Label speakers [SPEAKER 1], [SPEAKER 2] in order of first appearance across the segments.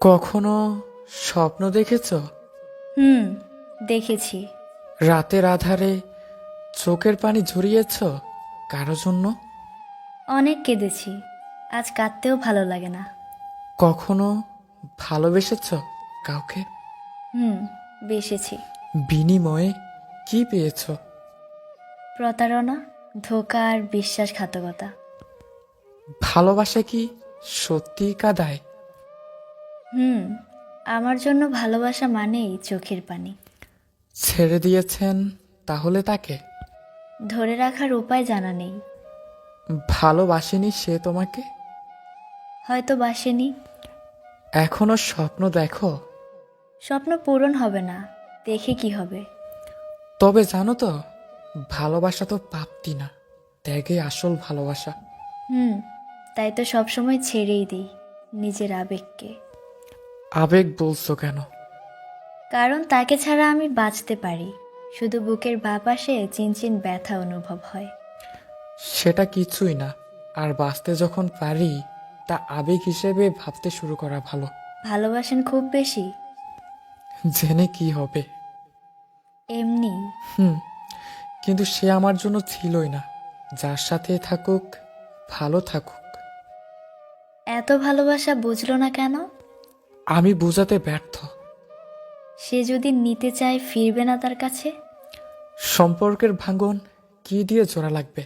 [SPEAKER 1] কখনো স্বপ্ন দেখেছ?
[SPEAKER 2] হুম দেখেছি।
[SPEAKER 1] রাতের আধারে চোখের পানি ঝরিয়েছ কারও জন্য?
[SPEAKER 2] অনেক কেঁদেছি। আজ কাঁদতেও ভালো লাগে না।
[SPEAKER 1] কখনো ভালোবেসেছ কাউকে?
[SPEAKER 2] হুম বেসেছি।
[SPEAKER 1] বিনিময়ে কি পেয়েছ?
[SPEAKER 2] প্রতারণা ধোকা আর বিশ্বাসঘাতকতা।
[SPEAKER 1] ভালোবাসা কি সত্যি কাদায়?
[SPEAKER 2] হুম আমার জন্য ভালোবাসা মানেই চোখের পানি।
[SPEAKER 1] ছেড়ে দিয়েছেন তাহলে তাকে?
[SPEAKER 2] ধরে রাখার উপায় জানা নেই।
[SPEAKER 1] ভালোবাসেনি সে তোমাকে?
[SPEAKER 2] হয়তো বাসেনি।
[SPEAKER 1] এখনও স্বপ্ন দেখো?
[SPEAKER 2] স্বপ্ন পূরণ হবে না দেখে কি হবে।
[SPEAKER 1] তবে জানো তো ভালোবাসা তো প্রাপ্তি না ত্যাগে আসল ভালোবাসা।
[SPEAKER 2] হুম তাই তো সবসময় ছেড়েই দিই নিজের আবেগকে।
[SPEAKER 1] আবেগ বলছো কেন?
[SPEAKER 2] কারণ তাকে ছাড়া আমি বাঁচতে পারি। শুধু বুকের বাঁ পাশে চিনচিন ব্যথা অনুভব হয়।
[SPEAKER 1] সেটা কিছুই না। আর বাঁচতে যখন পারি তা আবেগ হিসেবে ভাবতে শুরু করা ভালো।
[SPEAKER 2] ভালোবাসেন খুব বেশি।
[SPEAKER 1] জেনে কি হবে?
[SPEAKER 2] এমনি।
[SPEAKER 1] হুম কিন্তু সে আমার জন্য ছিলই না। যার সাথে থাকুক ভালো থাকুক।
[SPEAKER 2] এত ভালোবাসা বুঝলো না কেন?
[SPEAKER 1] আমি বোঝাতে ব্যর্থ।
[SPEAKER 2] সে যদি নিতে চায় ফিরবে না তার কাছে?
[SPEAKER 1] সম্পর্কের ভাঙন কি দিয়ে জোড়া লাগবে?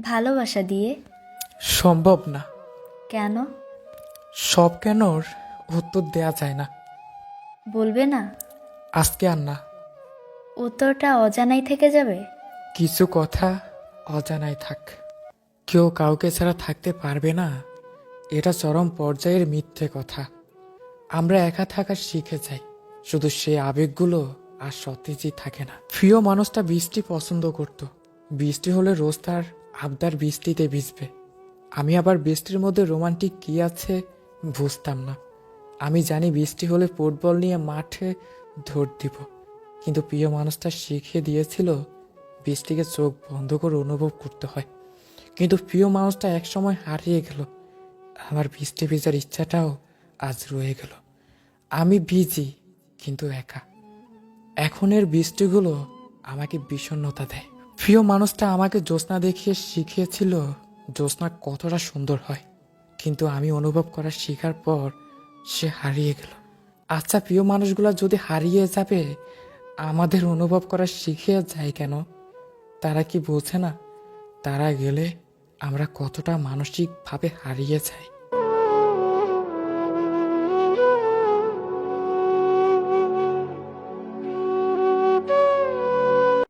[SPEAKER 2] ভালোবাসা দিয়ে?
[SPEAKER 1] সম্ভব না।
[SPEAKER 2] কেন?
[SPEAKER 1] সব কেনর উত্তর দেয়া যায় না।
[SPEAKER 2] বলবে না?
[SPEAKER 1] আজকে আর না।
[SPEAKER 2] উত্তরটা অজানাই থেকে যাবে?
[SPEAKER 1] কিছু কথা অজানাই থাক। কেউ কাউকে ছাড়া থাকতে পারবে না। এটা চরম পর্যায়ের মিথ্যে কথা। আমরা একা থাকা শিখে যাই। শুধু সে আবেগগুলো আর সতেজই থাকে না। প্রিয় মানুষটা বৃষ্টি পছন্দ করত। বৃষ্টি হলে রোজ তার আবদার বৃষ্টিতে ভিজবে। আমি আবার বৃষ্টির মধ্যে রোমান্টিক কি আছে বুঝতাম না। আমি জানি বৃষ্টি হলে ফুটবল নিয়ে মাঠে ধর দিব। কিন্তু প্রিয় মানুষটা শিখিয়ে দিয়েছিল বৃষ্টিকে চোখ বন্ধ করে অনুভব করতে হয়। কিন্তু প্রিয় মানুষটা একসময় হারিয়ে গেল। আমার বৃষ্টি ভেজার ইচ্ছাটাও আজ রয়ে গেল। আমি ভিজি কিন্তু একা। এখনের বৃষ্টিগুলো আমাকে বিষণ্ণতা দেয়। প্রিয় মানুষটা আমাকে জ্যোৎস্না দেখিয়ে শিখিয়েছিল জ্যোৎস্না কতটা সুন্দর হয়। কিন্তু আমি অনুভব করা শেখার পর সে হারিয়ে গেল। আচ্ছা প্রিয় মানুষগুলো যদি হারিয়ে যাবে, আমাদের অনুভব করা শিখিয়ে যায় কেন? তারা কি বোঝে না? তারা গেলে আমরা কতটা মানসিকভাবে হারিয়ে যাই?